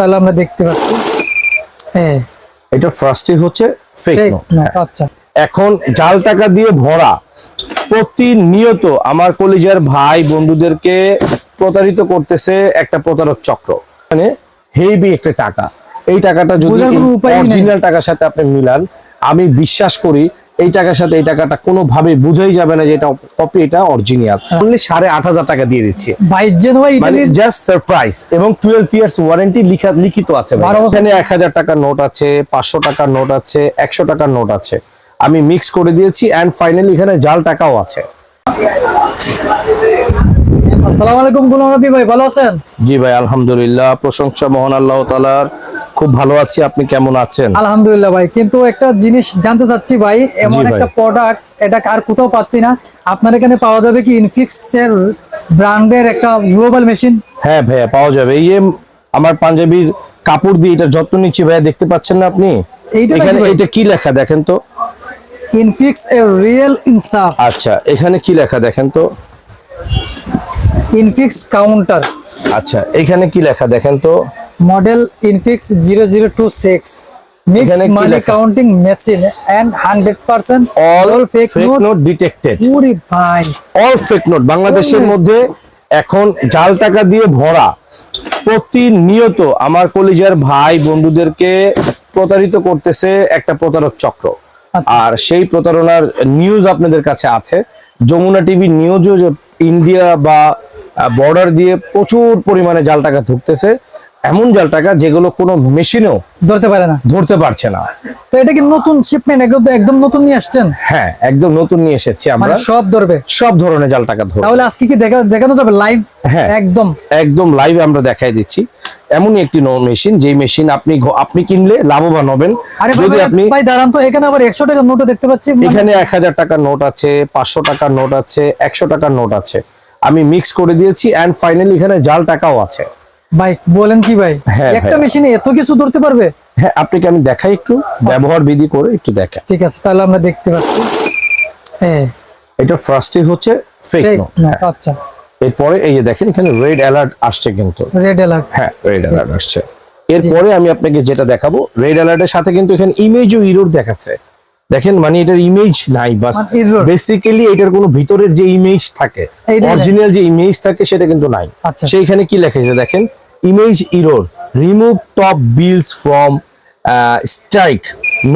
তাহলে আমরা দেখতে পাচ্ছি। হ্যাঁ। এটা ফার্স্টে হচ্ছে ফেক নোট আচ্ছা। এখন জাল টাকা দিয়ে ভরা প্রতিনিয়ত আমার কলিজার ভাই বন্ধুদেরকে প্রতারিত করতেছে একটা প্রতারক চক্র। মানে হেভি একটা টাকা। এই টাকাটা যদি। অরিজিনাল টাকার সাথে আপনি মিলান আমি বিশ্বাস করি এই টাকার সাথে এই টাকাটা কোনোভাবে বুঝাই যাবে না যে এটা কপি এটা অরিজিনাল। অনলি সাড়ে আট হাজার টাকা দিয়ে দিচ্ছে। মানে জাস্ট সারপ্রাইজ এবং টুয়েলভ ইয়ার্স ওয়ারেন্টি লিখা লিখিত আছে ভাই। এখানে এক হাজার টাকার নোট আছে পাঁচশো টাকার নোট আছে একশো টাকার নোট আছে। আমি মিক্স করে দিয়েছি অ্যান্ড ফাইনালি এখানে জাল টাকাও আছে। আসসালামু আলাইকুম গুলাম রবি ভাই ভালো আছেন? জি ভাই আলহামদুলিল্লাহ। প্রশংসা মহান আল্লাহ তালার খুব ভালো আছি আপনি কেমন আছেন? আলহামদুলিল্লাহ ভাই কিন্তু একটা জিনিস জানতে চাচ্ছি ভাই এমন একটা প্রোডাক্ট এটা আর কোথাও পাচ্ছি না? আপনার এখানে পাওয়া যাবে কি ইনফিক্স এর ব্র্যান্ডের একটা গ্লোবাল মেশিন হ্যাঁ ভাইয়া পাওয়া যাবে। এই আমার পাঞ্জাবির কাপড় দিয়ে এটা যত্ন নিচ্ছি ভাইয়া দেখতে পাচ্ছেন না আপনি? এখানে এটা কি লেখা দেখেন তো? ইনফিক্স এ রিয়েল ইনসাফ আচ্ছা এখানে কি লেখা দেখেন তো? ইনফিক্স কাউন্টার আচ্ছা এখানে কি লেখা দেখেন তো? Model Infix zero zero two six mix money counting machine and hundred percent all fake note detected ভাই অল ফেক নোট বাংলাদেশের মধ্যে এখন জাল টাকা দিয়ে ভরা প্রতিনিয়ত আমার কলিজার ভাই বন্ধুদেরকে প্রতারিত করতেছে একটা প্রতারক চক্র। আচ্ছা। আর সেই প্রতারণার নিউজ আপনাদের কাছে আছে। যমুনা টিভি নিউজও যে ইন্ডিয়া বা বর্ডার দিয়ে প্রচুর পরিমাণে জাল টাকা ঢুকতেছে। এমন জাল টাকা যেগুলো কোনো মেশিনেও ধরতে পারে না। ধরতে পারছে না। তো এটা কি নতুন শিপমেন্ট একদম একদম নতুন নিয়ে আসছেন? হ্যাঁ একদম নতুন নিয়ে এসেছি মানে আমরা সব ধরবে? সব ধরনের জাল টাকা ধরবো। তাহলে আজকে কি দেখা দেখানো যাবে লাইভ হ্যাঁ। একদম। একদম লাইভ আমরা দেখাই দিচ্ছি। এমনই একটি মেশিন যেই মেশিন আপনি আপনি কিনলে লাভবান হবেন। আরে যদি আপনি ভাই দাঁড়ান তো এখানে আবার একশো টাকার নোটও দেখতে পাচ্ছি। মানে- এখানে এক হাজার টাকার নোট আছে পাঁচশো টাকার নোট আছে একশো টাকার নোট আছে। আমি মিক্স করে দিয়েছি এন্ড ফাইনালি এখানে জাল টাকাও আছে। ভাই বলেন কি ভাই? হ্যাঁ, একটা মেশিনে এত কিছু ধরতে পারবে? হ্যাঁ আপনাকে আমি দেখাই একটু ব্যবহার বিধি করে একটু দেখা ঠিক আছে তাহলে আমরা দেখতে পাচ্ছি। হ্যাঁ। এটা ফার্স্টে হচ্ছে ফেক নোট আচ্ছা। এরপরে এই যে দেখেন এখানে রেড অ্যালার্ট আসছে কিন্তু। রেড অ্যালার্ট হ্যাঁ রেড অ্যালার্ট আসছে। এরপরে আমি আপনাকে যেটা দেখাবো রেড অ্যালার্টের সাথে কিন্তু এখানে ইমেজও ইরোর দেখাচ্ছে। দেখেন মানে এটার ইমেজ নাই বাস। মানে বেসিক্যালি এটার কোনো ভিতরের যে ইমেজ থাকে অরিজিনাল যে ইমেজ থাকে সেটা কিন্তু নাই। আচ্ছা। সেইখানে কি লেখেছে দেখেন? Image error remove top bills from strike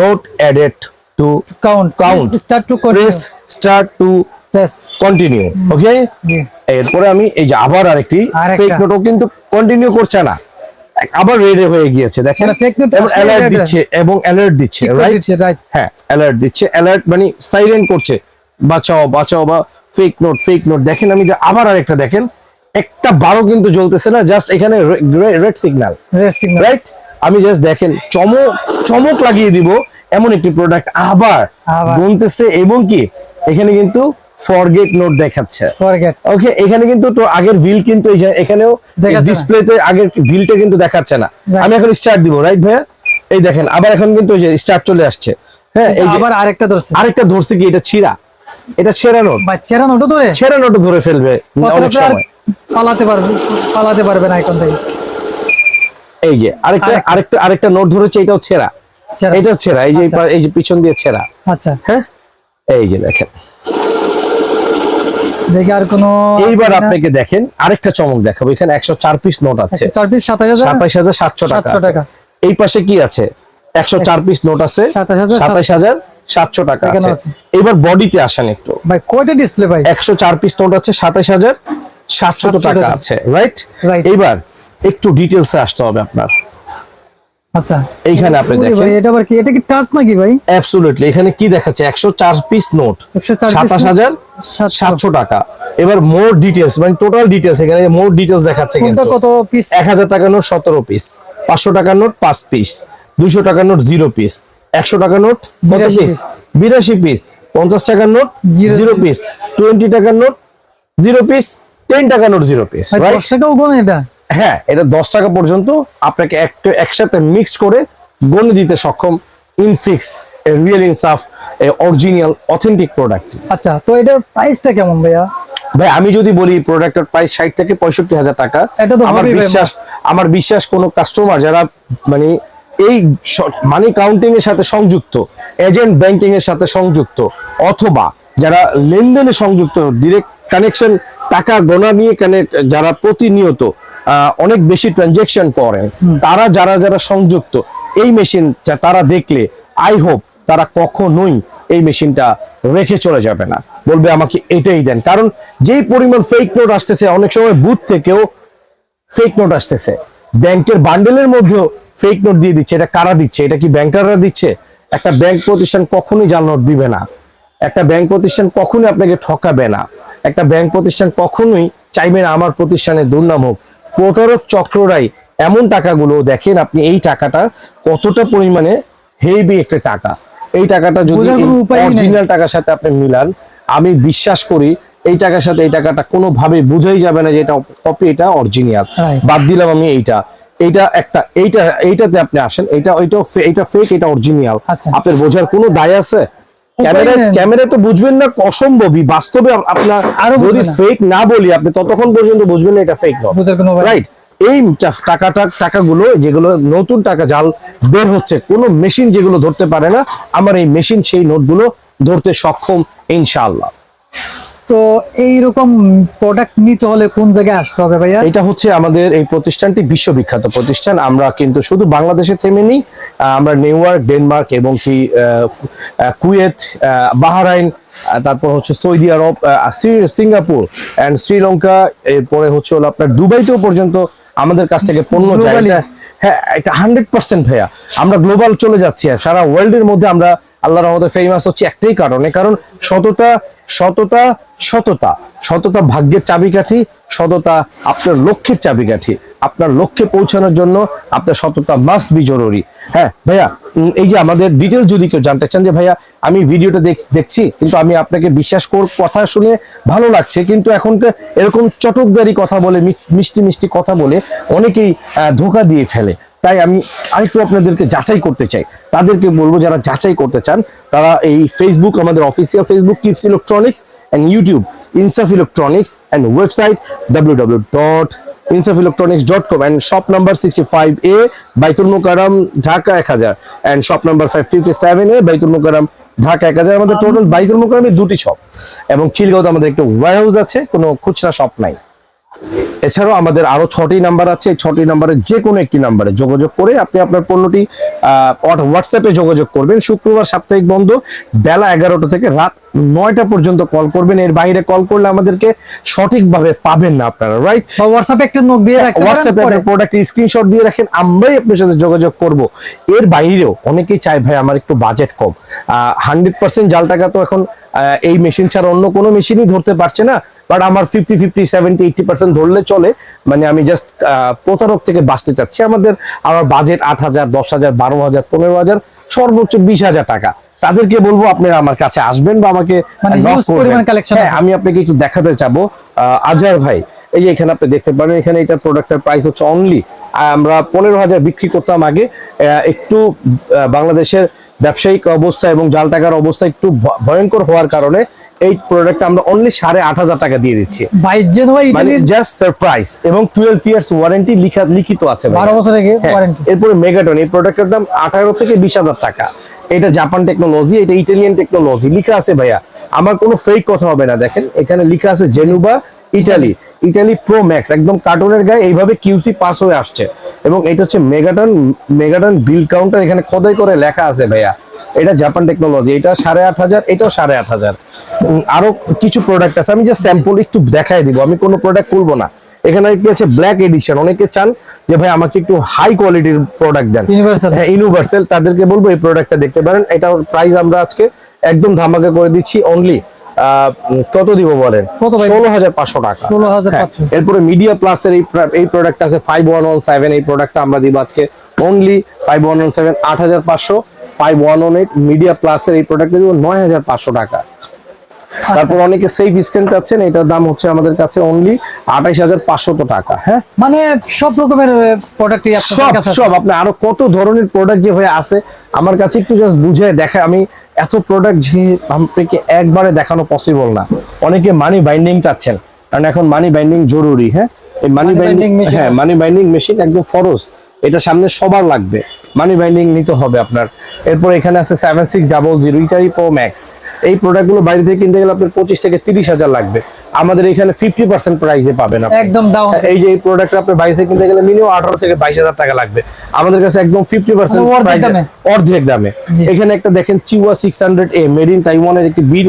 note added to count count start to press start to press continue okay এরপরে আমি এই যে আবার আরেকটি। ফেক নোটও কিন্তু কন্টিনিউ করছে না। আবার রেডে হয়ে গিয়েছে দেখেন? মানে অ্যালার্ট দিচ্ছে এবং অ্যালার্ট দিচ্ছে রাইট রাইট হ্যাঁ অ্যালার্ট দিচ্ছে অ্যালার্ট মানে সাইলেন্ট করছে। বাঁচাও বাঁচাও বা ফেক নোট ফেক নোট দেখেন আমি যে আবার আরেকটা দেখেন একটা বারো কিন্তু জ্বলতেছে না জাস্ট এখানে red signal red signal right আমি জাস্ট দেখেন চমক চমক লাগিয়ে দিব এমন একটি প্রোডাক্ট আবার। গুনতেছে এবং কি? এখানে কিন্তু ফরগেট নোট দেখাচ্ছে। ফরগেট ওকে এখানে কিন্তু তো আগের ভিল কিন্তু এই যে এখানেও। ডিসপ্লেতে আগের ভিলটা কিন্তু দেখাচ্ছে না। আমি এখন স্টার্ট দিব রাইট ভাইয়া? এই দেখেন আবার এখন কিন্তু ওই যে স্টার্ট চলে আসছে। হ্যাঁ এই আবার আরেকটা ধরছে। আরেকটা ধরছে কি? এটা ছিঁড়া। এটা ছেঁড়া নোট বাচ্চারা নোটও ধরে? ছেঁড়া নোট ধরে ফেলবে অনেক সময়। পালাতে পারবে পালাতে পারবে না এখন থেকে। এই যে আরেকটা আরেকটা। আরেকটা নোট ধরেছে এটাও ছেঁড়া। এটাও ছেঁড়া এই যে এই আচ্ছা। এই যে পিছন দিয়ে ছেঁড়া। আচ্ছা। হ্যাঁ? এই যে দেখেন। দেখি আর কোনো এইবার আপনাকে দেখেন আরেকটা চমক দেখাবো। এখানে একশো চার পিস নোট আছে। একশো চার পিস সাতাশ হাজার? সাতাইশ হাজার সাতশো টাকা 700 আছে। টাকা। এই পাশে কি আছে? একশো চার পিস নোট আছে। 27,000 সাতাইশ হাজার সাতশো টাকা এখানে আছে। এবার বডিতে আসেন একটু। ভাই কয়টা ডিসপ্লে ভাই? একশো চার পিস নোট আছে সাতাইশ হাজার সাতশো 700 টাকা। আছে। রাইট. এইবার একটু ডিটেলসে আসতে হবে আপনার। আচ্ছা। এইখানে আপনি দেখেন। এটা আবার কি? এটা কি টাচ নাকি ভাই? অ্যাবসুলুটলি এখানে কি দেখাচ্ছে? একশো চার পিস নোট 104 piece সাতাশ note, হাজার 700 সাতশো টাকা। এবার মোর ডিটেলস মানে টোটাল ডিটেলস এখানে মোর ডিটেলস দেখাচ্ছে কিন্তু। কত পিস এক হাজার টাকার নোট সতেরো পিস পাঁচশো টাকার নোট পাঁচ পিস দুইশো টাকার নোট জিরো পিস একশো টাকার নোট কত 82 পিস পিস পঞ্চাশ টাকার note Zero zero piece twenty টাকার নোট জিরো পিস টেন টাকার নোট পিস টাকাও এটা। হ্যাঁ এটা দশ টাকা পর্যন্ত আপনাকে একটা একসাথে মিক্স করে গণে দিতে সক্ষম Infix real Insaf original authentic product আচ্ছা তো এটার প্রাইসটা কেমন ভাইয়া? ভাই আমি যদি বলি প্রোডাক্টের প্রাইস ষাট থেকে পঁয়ষট্টি হাজার টাকা এটা তো আমার বিশ্বাস আমার বিশ্বাস কোনো কাস্টমার যারা মানে এই মানি কাউন্টিং এর সাথে সংযুক্ত এজেন্ট ব্যাংকিং এর সাথে সংযুক্ত অথবা যারা লেনদেনে সংযুক্ত ডিরেক্ট কানেকশন টাকা গোনা নিয়ে যারা প্রতিনিয়ত অনেক বেশি ট্রানজেকশন করেন তারা যারা যারা সংযুক্ত এই মেশিন তারা দেখলে আই হোপ তারা কখনোই এই মেশিনটা রেখে চলে যাবে না। বলবে আমাকে এটাই দেন। কারণ যেই পরিমাণ ফেক নোট আসতেছে অনেক সময় বুথ থেকেও ফেক নোট আসতেছে। ব্যাংকের বান্ডেলের মধ্যেও ফেক নোট দিয়ে দিচ্ছে। এটা কারা দিচ্ছে? এটা কি ব্যাংকাররা দিচ্ছে? একটা ব্যাংক প্রতিষ্ঠান কখনোই জাল নোট দিবে না। একটা ব্যাংক প্রতিষ্ঠান কখনোই আপনাকে ঠকাবে না। একটা ব্যাংক প্রতিষ্ঠান কখনোই চাইবে না আমার প্রতিষ্ঠানের দুর্নাম হোক। প্রতারক চক্ররাই এমন টাকাগুলো দেখেন আপনি এই টাকাটা কতটা পরিমাণে হেভি একটা টাকা। এই টাকাটা যদি। অরিজিনাল টাকার সাথে আপনি মিলান আমি বিশ্বাস করি এই টাকার সাথে এই টাকাটা কোনোভাবে বোঝাই যাবে না যে এটা কপি এটা অরিজিনাল বাদ দিলাম আমি এইটা। এইটা একটা এইটা এইটাতে আপনি আসেন এটা ওইটা এটা ফেক এটা অরিজিনাল। আপনার বোঝার কোনো দায় আছে? ক্যামেরা ক্যামেরা তো বুঝবেন না অসম্ভবই। বাস্তবে আপনার যদি ফেক না। বলি আপনি ততক্ষণ পর্যন্ত বুঝবেন না এটা ফেক নয়। রাইট এই টাকাটা টাকাগুলো যেগুলো নতুন টাকা জাল বের হচ্ছে কোনো মেশিন যেগুলো ধরতে পারে না আমার এই মেশিন সেই নোটগুলো ধরতে সক্ষম ইনশাআল্লাহ। তো এইরকম প্রোডাক্ট নিতে হলে কোন জায়গায় আসতে হবে ভাইয়া? এটা হচ্ছে আমাদের এই প্রতিষ্ঠানটি বিশ্ববিখ্যাত প্রতিষ্ঠান। আমরা কিন্তু শুধু বাংলাদেশে থেমে নেই আমরা নিউ ইয়র্ক ডেনমার্ক এবং কি কুয়েত বাহরাইন তারপর হচ্ছে Saudi Arabia Singapore and Sri Lanka এরপরে হচ্ছে হলো আপনার দুবাইতেও পর্যন্ত আমাদের কাছ থেকে পণ্য যায় হ্যাঁ এটা হান্ড্রেড পার্সেন্ট ভাইয়া। আমরা গ্লোবাল চলে যাচ্ছি সারা ওয়ার্ল্ডের মধ্যে আমরা আল্লাহ রহমতে ফেমাস হচ্ছে একটাই কারণে, কারণ সততা সততা সততা। সততা ভাগ্যের চাবিকাঠি, সততা আপনার লক্ষ্যের চাবিকাঠি। আপনার লক্ষ্যে পৌঁছানোর জন্য আপনার সততা মাস্ট বি জরুরি। হ্যাঁ ভাইয়া এই যে আমাদের ডিটেল যদি কেউ জানতে চান যে, ভাইয়া, আমি ভিডিওটা দেখ- দেখছি, কিন্তু আমি আপনাকে বিশ্বাস কর, কথা শুনে ভালো লাগছে, কিন্তু এখনকার এরকম চটকদারি কথা বলে মিষ্টি মিষ্টি কথা বলে অনেকেই ধোকা দিয়ে ফেলে। তাই আমি আরেকটু আপনাদেরকে যাচাই করতে চাই। তাদেরকে বলব, যারা যাচাই করতে চান, তারা এই ফেসবুক আমাদের official Facebook keeps electronics and YouTube Insaf electronics and website W W dot Insaf electronics dot com and shop number sixty five এ বাইতুল মোকারম ঢাকা এক হাজার। And shop number five fifty seven এ বাইতুল মোকারম ঢাকা এক হাজার। আমাদের টোটাল বাইতুল মোকারমে দুটি শপ এবং খিলগাঁওতে আমাদের একটা ওয়ার হাউস আছে, কোনো খুচরা শপ নাই। এছাড়াও আমাদের আরও ছটি নাম্বার আছে। এই ছটি নাম্বারে যে কোনো একটি নাম্বারে যোগাযোগ করে আপনি আপনার পণ্যটি হোয়াটসঅ্যাপে যোগাযোগ করবেন। শুক্রবার সাপ্তাহিক বন্ধ বেলা এগারোটা থেকে রাত নয়টা পর্যন্ত কল করবেন। এর বাইরে কল করলে আমাদেরকে সঠিকভাবে পাবেন না আপনারা রাইট হোয়াটসঅ্যাপে একটা নোট দিয়ে রাখতে পারেন হোয়াটসঅ্যাপে। আপনার প্রোডাক্ট স্ক্রিনশট দিয়ে রাখেন আমরাই আপনার সাথে যোগাযোগ করব। এর বাইরেও অনেকেই চায় ভাই আমার একটু বাজেট কম। হান্ড্রেড পার্সেন্ট জাল টাকা তো এখন আহ, এই মেশিন ছাড়া অন্য কোনো মেশিনই ধরতে পারছে না। বাট আমার fifty fifty seventy eighty percent ধরলে চলে। মানে আমি জাস্ট প্রতারক থেকে বাঁচতে চাচ্ছি। আমাদের আমার বাজেট আট হাজার দশ হাজার বারো হাজার পনেরো হাজার সর্বোচ্চ বিশ হাজার টাকা। তাদেরকে বলব আপনারা আমার কাছে আসবেন বা আমাকে মানে হ্যাঁ। আমি আপনাকে একটু দেখাতে চাবো। আহ, আজহার ভাই এই যে এখানে আপনি দেখতে পারেন এখানে এটা প্রোডাক্টের প্রাইস হচ্ছে অনলি আমরা পনেরো হাজার বিক্রি করতাম আগে। একটু বাংলাদেশের ব্যবসায়িক অবস্থা এবং জাল টাকার অবস্থা একটু ভয়ঙ্কর হওয়ার কারণে এই প্রোডাক্ট আমরা অনলি সাড়ে আট হাজার টাকা দিয়ে দিচ্ছি। মানে জাস্ট সারপ্রাইজ এবং টুয়েলভ ইয়ার্স ওয়ারেন্টি লিখা লিখিত আছে। বারো বছর হ্যাঁ, ওয়ারেন্টি এরপরে মেগাটন এই প্রোডাক্টের দাম আঠারো থেকে বিশ হাজার টাকা। এটা জাপান টেকনোলজি এটা ইটালিয়ান টেকনোলজি লিখা আছে ভাইয়া। আমার কোনো ফেক কথা হবে না দেখেন। এখানে লিখা আছে জেনুবা ইটালি ইটালি প্রো ম্যাক্স একদম কার্টুনের গায়ে এইভাবে কিউসি পাস হয়ে আসছে। এবং এটা হচ্ছে মেগাটন মেগাটন বিল কাউন্টার এখানে খোদাই করে লেখা আছে ভাইয়া। এটা জাপান টেকনোলজি এটা সাড়ে আট হাজার এটাও সাড়ে আট হাজার। আরও কিছু প্রোডাক্ট আছে আমি যে স্যাম্পল একটু দেখাই দিব আমি কোনো প্রোডাক্ট খুলবো না। এখানে একটি আছে ব্ল্যাক এডিশন অনেকে চান যে ভাই আমাকে একটু হাই কোয়ালিটির প্রোডাক্ট দেন। হ্যাঁ ইউনিভার্সাল তাদেরকে বলব এই প্রোডাক্টটা দেখতে পারেন। এটার প্রাইস আমরা আজকে একদম ধামাকা করে দিচ্ছি অনলি কত দিব বলেন? ষোলো হাজার পাঁচশো টাকা। 16,500 হ্যাঁ, এরপরে মিডিয়া প্লাসের এই এই প্রোডাক্ট আছে ফাইভ ওয়ান ওয়ান সেভেন এই প্রোডাক্টটা আমরা দিব আজকে only five one one seven আট হাজার পাঁচশো five one one eight media প্লাসের এই প্রোডাক্টটা দিব নয় হাজার পাঁচশো টাকা। তারপর অনেকে সেফ স্ট্যান্ড চাচ্ছেন এটার দাম হচ্ছে আমাদের কাছে অনলি আঠাইশ হাজার পাঁচশত টাকা হ্যাঁ? মানে সব রকমের প্রোডাক্টই সব। সব আপনার আরও কত ধরনের প্রোডাক্ট যে হয়ে আছে আমার কাছে একটু জাস্ট বুঝে দেখা আমি এত প্রোডাক্ট যে আপনাকে একবারে দেখানো পসিবল না। অনেকে মানি বাইন্ডিং চাচ্ছেন। কারণ এখন মানি বাইন্ডিং জরুরি হ্যাঁ? এই মানি বাইন্ডিং হ্যাঁ মানি বাইন্ডিং মেশিন একদম ফরজ। এটা সামনে সবার লাগবে। মানি বাইন্ডিং নিতে হবে আপনার। এরপর এখানে আছে সেভেন সিক্স ডাবল জিরো ইটারি প্রো ম্যাক্স এই প্রোডাক্টগুলো বাইরে থেকে কিনতে গেলে আপনার পঁচিশ থেকে তিরিশ হাজার লাগবে। আমাদের এখানে ফিফটি পার্সেন্ট প্রাইসে পাবেন আপনি। একদম এই যে এই প্রোডাক্ট আপনার বাইরে থেকে কিনতে গেলে মিনিমাম আঠারো থেকে বাইশ হাজার টাকা লাগবে। আমাদের কাছে একদম ফিফটি পার্সেন্ট মানে অর্ধেক দামে। এখানে একটা দেখেন চিওয়া six hundred A made in তাইওয়ানের একটি বিল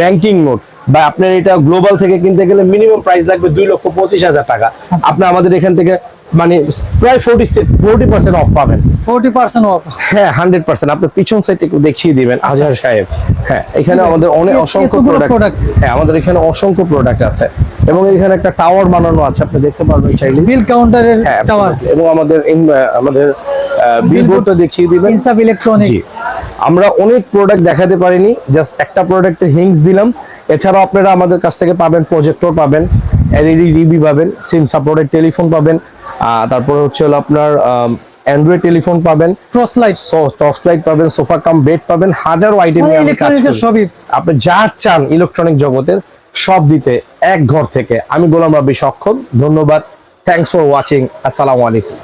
ব্যাংকিং নোট বা আপনার এটা গ্লোবাল থেকে কিনতে গেলে মিনিমাম প্রাইস লাগবে দুই লক্ষ পঁচিশ হাজার টাকা। আপনার আপনি আমাদের এখান থেকে মানে প্রায় ফোর্টি ফোর্টি পার্সেন্ট অফ পাবেন। ফোর্টি পার্সেন্ট অফ হ্যাঁ হান্ড্রেড পার্সেন্ট আপনি পিছন সাইড একটু দেখিয়ে দিবেন। আজহার সাহেব হ্যাঁ এখানে আমাদের অনেক অসংখ্য প্রোডাক্ট হ্যাঁ আমাদের এখানে অসংখ্য প্রোডাক্ট আছে। এবং এখানে একটা টাওয়ার বানানো আছে আপনি দেখতে পারবেন চাইলে। বিল কাউন্টারের টাওয়ার এবং আমাদের আমাদের বিলবোর্ডটা দেখিয়ে দিবেন। ইনসাফ জি। ইলেকট্রনিক্স আমরা অনেক প্রোডাক্ট দেখাতে পারিনি জাস্ট একটা প্রোডাক্টের হিংস দিলাম। এছাড়াও আপনারা আমাদের কাছ থেকে পাবেন প্রজেক্টর পাবেন এলইডি ডিবি পাবেন সিম সাপোর্টেড টেলিফোন পাবেন তারপরে হচ্ছে হলো আপনার অ্যান্ড্রয়েড টেলিফোন পাবেন টর্চ লাইট টর্চ লাইট পাবেন সোফা কাম বেড পাবেন হাজারো আইটেম মানে করি। সবই। আপনি যা চান ইলেকট্রনিক জগতের সব দিতে এক ঘর থেকে। আমি গোলাম রাব্বি সক্ষম ধন্যবাদ থ্যাংকস ফর ওয়াচিং আসসালামু আলাইকুম।